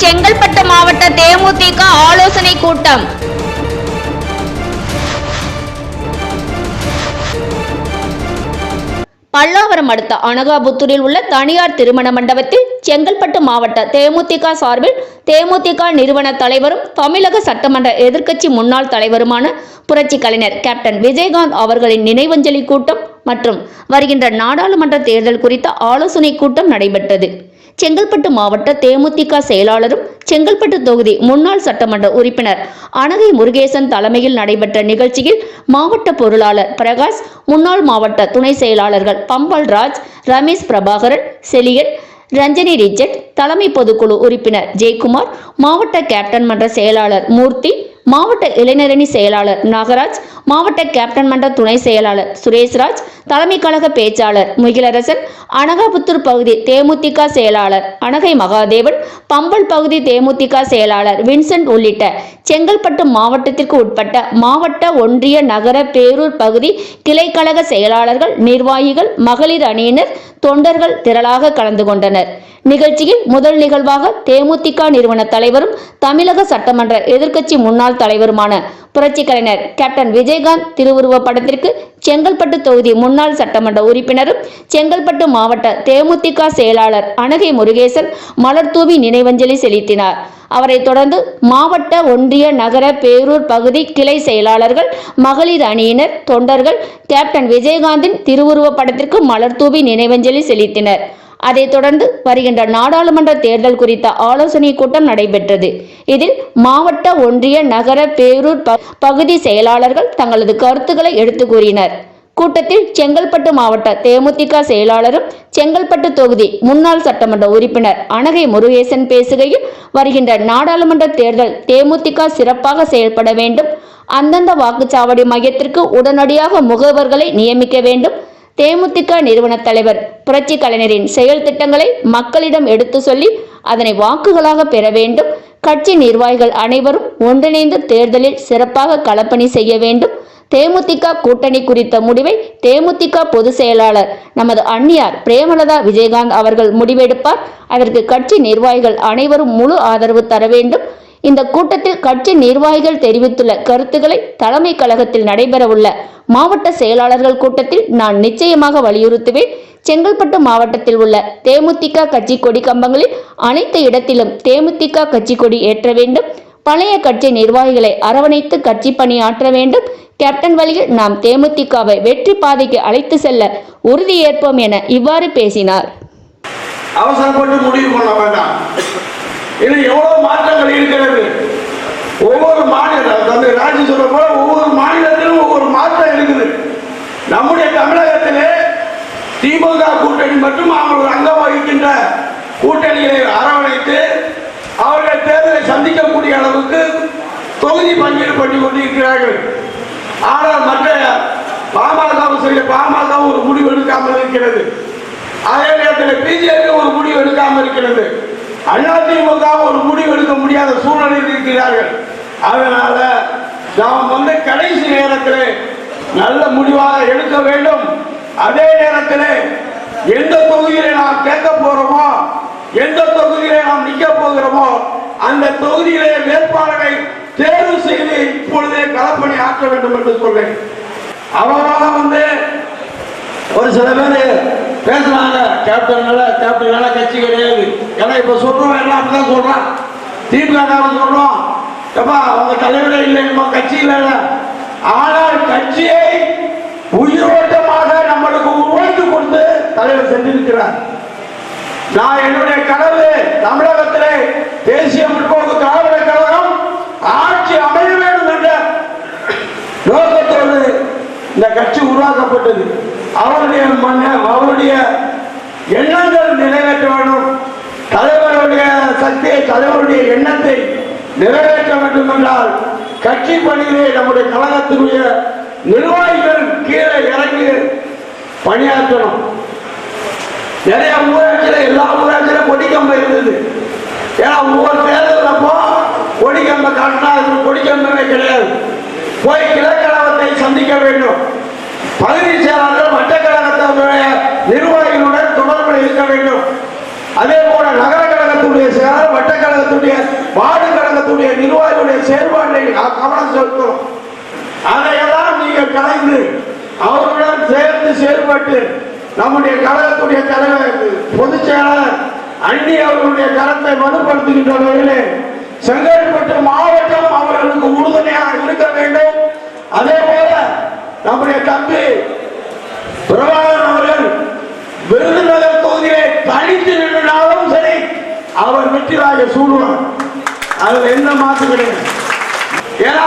செங்கல்பட்டு மாவட்ட தேமுதிக ஆலோசனை கூட்டம். பல்லாவரம் அடுத்த அனகாபுத்தூரில் உள்ள தனியார் திருமண மண்டபத்தில் செங்கல்பட்டு மாவட்ட தேமுதிக சார்பில் தேமுதிக நிறுவன தலைவரும் தமிழக சட்டமன்ற எதிர்க்கட்சி முன்னாள் தலைவருமான புரட்சி கலைஞர் கேப்டன் விஜயகாந்த் அவர்களின் நினைவஞ்சலி கூட்டம் மற்றும் வருகின்ற நாடாளுமன்ற தேர்தல் குறித்த ஆலோசனை கூட்டம் நடைபெற்றது. செங்கல்பட்டு மாவட்ட தேமுதிக செயலாளரும் செங்கல்பட்டு தொகுதி முன்னாள் சட்டமன்ற உறுப்பினர் அனகை முருகேசன் தலைமையில் நடைபெற்ற நிகழ்ச்சியில் மாவட்ட பொருளாளர் பிரகாஷ் முன்னாள் மாவட்ட துணை செயலாளர்கள் பம்பல் ராஜ் ரமேஷ் பிரபாகரன் செலியன் ரஞ்சனி ரிச்சர்ட் தலைமை பொதுக்குழு உறுப்பினர் ஜெயக்குமார் மாவட்ட கேப்டன் மன்ற செயலாளர் மூர்த்தி மாவட்ட இளைஞரணி செயலாளர் நாகராஜ் மாவட்ட கேப்டன் மன்ற துணை செயலாளர் சுரேஷ்ராஜ் தலைமை கழக பேச்சாளர் முகிலரசன் அனகாபுத்தூர் பகுதி தேமுதிக செயலாளர் அனகை மகாதேவன் பம்பல் பகுதி தேமுதிக செயலாளர் வின்சென்ட் உள்ளிட்ட செங்கல்பட்டு மாவட்டத்திற்கு உட்பட்ட மாவட்ட ஒன்றிய நகர பேரூர் பகுதி கிளைக்கழக செயலாளர்கள் நிர்வாகிகள் மகளிர் அணியினர் தொண்டர்கள் திரளாக கலந்து கொண்டனர். நிகழ்ச்சியில் முதல் நிகழ்வாக தேமுதிக நிறுவன தலைவரும் தமிழக சட்டமன்ற எதிர்க்கட்சி முன்னாள் தலைவருமான புரட்சி கலைஞர் கேப்டன் விஜயகாந்த் திருவுருவ படத்திற்கு செங்கல்பட்டு தொகுதி முன்னாள் சட்டமன்ற உறுப்பினரும் செங்கல்பட்டு மாவட்ட தேமுதிக செயலாளர் அனகை முருகேசன் மலர்தூவி நினைவஞ்சலி செலுத்தினார். அவரைத் தொடர்ந்து மாவட்ட ஒன்றிய நகர பேரூர் பகுதி கிளை செயலாளர்கள் மகளிர் அணியினர் தொண்டர்கள் கேப்டன் விஜயகாந்தின் திருவுருவ படத்திற்கு மலர்தூவி நினைவஞ்சலி செலுத்தினர். அதைத் தொடர்ந்து வருகின்ற நாடாளுமன்ற தேர்தல் குறித்த ஆலோசனை கூட்டம் நடைபெற்றது. இதில் மாவட்ட ஒன்றிய நகர பேரூர் ப- பகுதி செயலாளர்கள் தங்களது கருத்துக்களை எடுத்து கூறினர். கூட்டத்தில் செங்கல்பட்டு மாவட்ட தேமுதிக செயலாளரும் செங்கல்பட்டு தொகுதி முன்னாள் சட்டமன்ற உறுப்பினர் அனகை முருகேசன் பேசுகையில் வருகின்ற நாடாளுமன்ற தேர்தல் தேமுதிக சிறப்பாக செயல்பட வேண்டும். அந்தந்த வாக்குச்சாவடி மையத்திற்கு உடனடியாக முகவர்களை நியமிக்க வேண்டும். தேமுதிக நிறுவன தலைவர் புரட்சி கலைஞரின் செயல் திட்டங்களை மக்களிடம் எடுத்து சொல்லி அதனை வாக்குகளாக பெற வேண்டும். கட்சி நிர்வாகிகள் அனைவரும் ஒன்றிணைந்து தேர்தலில் சிறப்பாக களப்பணி செய்ய வேண்டும். தேமுதிக கூட்டணி குறித்த முடிவை தேமுதிக பொதுச் செயலாளர் நமது அந்நியார் பிரேமலதா விஜயகாந்த் அவர்கள் முடிவெடுப்பார். அதற்கு கட்சி நிர்வாகிகள் அனைவரும் முழு ஆதரவு தர வேண்டும். இந்த கூட்டத்தில் கட்சி நிர்வாகிகள் தெரிவித்துள்ள கருத்துக்களை தலைமை கழகத்தில் நடைபெறவுள்ள மாவட்ட செயலாளர்கள் கூட்டத்தில் நான் நிச்சயமாக வலியுறுத்துவேன். செங்கல்பட்டு மாவட்டத்தில் உள்ள தேமுதிக கட்சி கொடி கம்பங்களில் அனைத்து இடத்திலும் தேமுதிக கட்சி கொடி ஏற்ற வேண்டும். பழைய கட்சி நிர்வாகிகளை அரவணைத்து கட்சி பணியாற்ற வேண்டும். கேப்டன் வழியில் நாம் தேமுதிகவை வெற்றி பாதைக்கு அழைத்து செல்ல உறுதியேற்போம் என இவ்வாறு பேசினார். அவசரப்பட்டு முடிவு பண்ண வேண்டாம் இன்னும் எவ்வளவு மாற்றங்கள் இருக்கிறது ஒவ்வொரு மாநிலம் தந்தை ராஜி சொல்ற போல ஒவ்வொரு மாநிலத்திலும் ஒவ்வொரு மாற்றம் இருக்குது. நம்முடைய தமிழகத்திலே திமுக கூட்டணி மற்றும் அவர்கள் அங்கம் வகிக்கின்ற கூட்டணிகளை அரவணைத்து அவர்கள் தேர்தலை சந்திக்கக்கூடிய அளவுக்கு தொகுதி பங்கீடு பண்ணி கொண்டிருக்கிறார்கள். ஆனால் மற்ற பாமகவும் சரி பாமகவும் ஒரு முடிவு எடுக்காமல் இருக்கிறது. அதே நேரத்தில் பிஜேபி ஒரு முடிவு எடுக்காமல் இருக்கிறது. அதிமுக ஒரு முடிவு எடுக்க முடியாத சூழ்நிலையில் இருக்கிறார்கள். அதனால நாம் வந்து கடைசி நேரத்தில் நல்ல முடிவாக எடுக்க வேண்டும். அதே நேரத்தில் எந்த தொகுதியில நாம் கேட்க போறோமோ எந்த தொகுதியில நாம் நிற்க போகிறோமோ அந்த தொகுதியிலே வேட்பாளரை தேர்வு செய்து இப்பொழுதே களப்பணி ஆற்ற வேண்டும் என்று சொல்றேன் அவராக வந்து ஒரு சில பேர் பேசுறாங்க கேப்டன் மேல கேப்டன் மேல கட்சி கிடையாது ஏன்னா இப்ப சொல்றோம் எல்லாம் அப்படிதான் சொல்றான். திமுக சொல்றோம் எப்பா அவங்க தலைவரே இல்லை நம்ம கட்சி இல்லை. ஆனால் கட்சியை உயிரோட்டமாக நம்மளுக்கு உருவாக்கி கொடுத்து தலைவர் சென்றிருக்கிறார். நான் என்னுடைய கனவு தமிழகத்திலே தேசிய முற்போக்கு திராவிட கழகம் ஆட்சி அமைய வேண்டும் என்ற நோக்கத்தோடு இந்த கட்சி உருவாக்கப்பட்டது. அவருடைய மன அவருடைய எண்ணங்கள் நிறைவேற்ற வேண்டும். தலைவருடைய சக்தியை தலைவருடைய எண்ணத்தை நிறைவேற்ற வேண்டும் என்றால் கட்சி பணியிலே நம்முடைய கழகத்தினுடைய நிர்வாகிகள் கீழே இறங்கி பணியாற்றணும். நிறைய ஊராட்சியில எல்லா ஊராட்சியிலும் கொடிக்கம்பம் இருந்தது. ஏன்னா ஒவ்வொரு தேர்தல் அப்போ கொடிக்கம்பை காட்டினா அது கொடிக்கம்பமே கிடையாது. போய் கிழக்கழகத்தை சந்திக்க வேண்டும். பகுதி செயலாளர்கள் மற்ற கழகத்தினுடைய நிர்வாகிகளுடன் தொடர்பில் இருக்க வேண்டும். அதே போல நகர கழகத்துடைய செயலாளர் வட்ட கழகத்துடைய வார்டு கழகத்துடைய நிர்வாகியுடைய செயல்பாட்டை கவனம் செலுத்தணும் அதையெல்லாம் நீங்கள் கலைந்து அவர்களுடன் சேர்ந்து செயல்பட்டு நம்முடைய கழகத்துடைய தலைவர் பொதுச் செயலாளர் அண்ணி அவர்களுடைய கரத்தை வலுப்படுத்துகின்ற வகையிலே செங்கல்பட்டு மாவட்டம் அவர்களுக்கு உறுதுணையாக இருக்க வேண்டும். அதே போல நம்முடைய தம்பி பிரபாகரன் அவர்கள் விருதுநகர் தொகுதியை தனித்து அவர் வெற்றியாக சூடுவார். அதுல எந்த மாற்று கிடையாது. ஏன்னா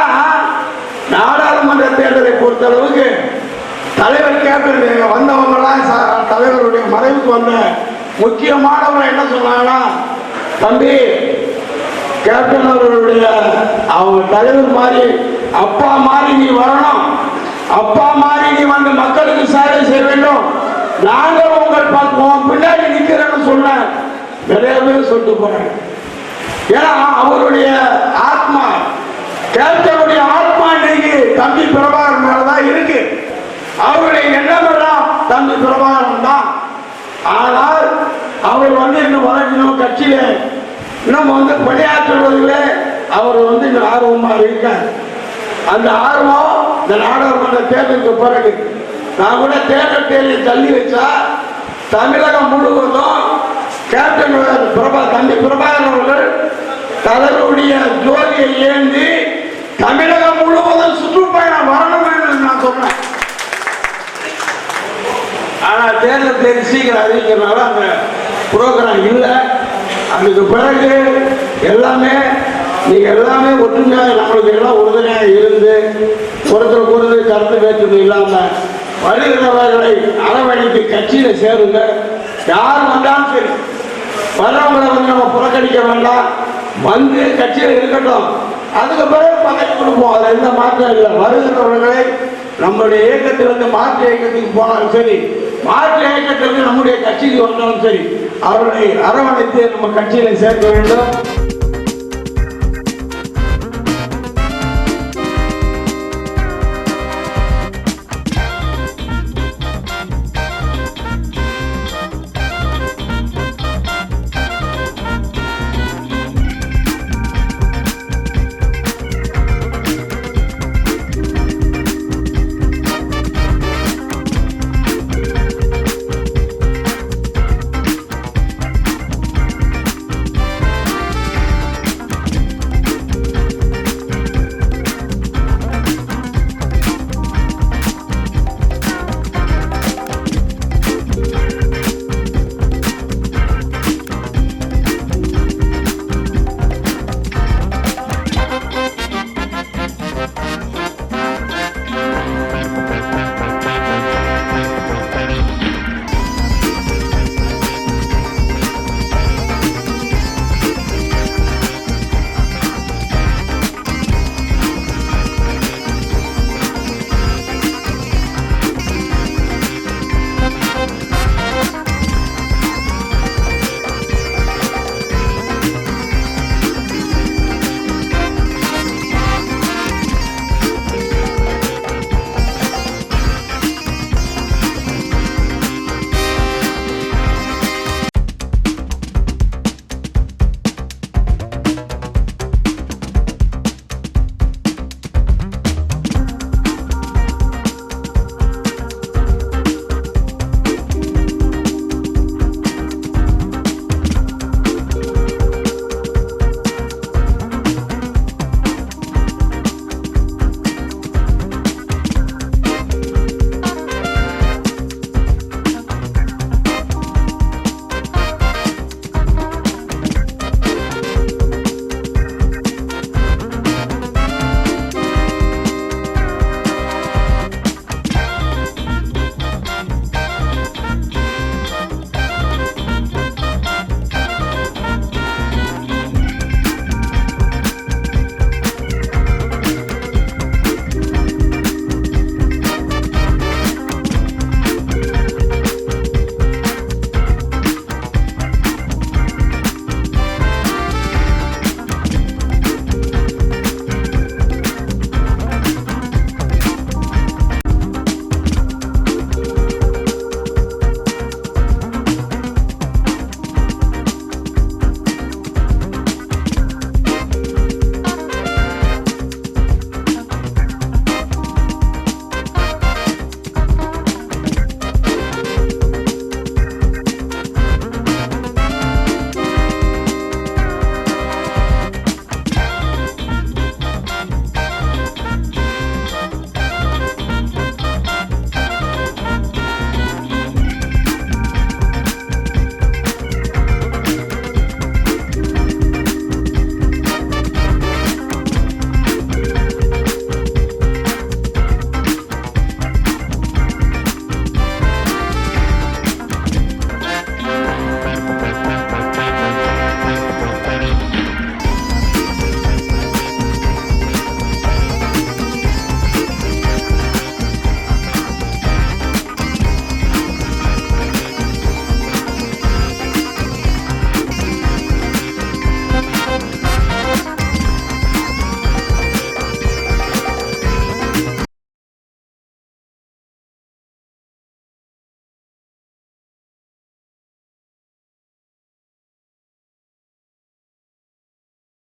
நாடாளுமன்ற தேர்தலை பொறுத்தளவுக்கு தலைவர் கேப்டன் வந்தவங்கலாம் தலைவருடைய மறைவுக்கு வந்த முக்கியமானவங்க என்ன சொன்னாங்கன்னா தம்பி கேப்டன் அவர்களுடைய அவங்க தலைவர் மாதிரி அப்பா மாதிரி நீ வரணும். அப்பா மாதிரி நீ வந்து மக்களுக்கு சேவை செய்ய வேண்டும். நாங்கள் உங்கள் பார்ப்போம் பின்னாடி நிற்கிறேன்னு சொன்னேன். நிறைய பேர் சொல்லிட்டு போறாங்க. ஏன்னா அவருடைய ஆத்மா கேப்டனுடைய ஆத்மா இன்னைக்கு தம்பி பிரபாகரன் மேலதான் இருக்கு. அவருடைய எண்ணம் எல்லாம் தம்பி பிரபாகரன் தான். ஆனால் அவர் வந்து இன்னும் வளர்க்கணும் கட்சியில இன்னும் வந்து பணியாற்றுவதில் அவர் வந்து இன்னும் ஆர்வமா இருக்கார். அந்த ஆர்வம் இந்த நாடாளுமன்ற தேர்தலுக்கு பிறகு நான் கூட தேர்தல் தேர்தலை தள்ளி வச்சா தமிழகம் முழுவதும் கேப்டன் பிரபா தம்பி பிரபாகரன் அவர்கள் தலைவருடைய ஜோதியை ஏந்தி தமிழகம் முழுவதும் சுற்றுப்பயணம் வரணும் என்று நான் சொன்னேன். ஆனால் தேர்தல் தேதி சீக்கிரம் அறிவிக்கிறனால அந்த ப்ரோக்ராம் இல்லை. அதுக்கு பிறகு எல்லாமே நீங்கள் எல்லாமே ஒற்றுமையாக நம்மளுக்கு எல்லாம் உறுதுணையாக இருந்து ஒருத்தருக்கு ஒருத்தர் கருத்து வேற்றுமை இல்லாமல் வருகிறவர்களை அரவணைத்து கட்சியில் சேருங்க. யார் வந்தாலும் சரி. வர்றவங்களை வந்து நம்ம புறக்கணிக்க வேண்டாம். வந்து கட்சியில் இருக்கட்டும். அதுக்கு பிறகு பதவி கொடுப்போம். அதில் எந்த மாற்றம் இல்லை. வருகிறவர்களை நம்முடைய இயக்கத்திலிருந்து மாற்று இயக்கத்துக்கு போனாலும் சரி மாற்று இயக்கத்திலிருந்து நம்முடைய கட்சிக்கு வந்தாலும் சரி அவர்களை அரவணைத்து நம்ம கட்சியில சேர்க்க வேண்டும்.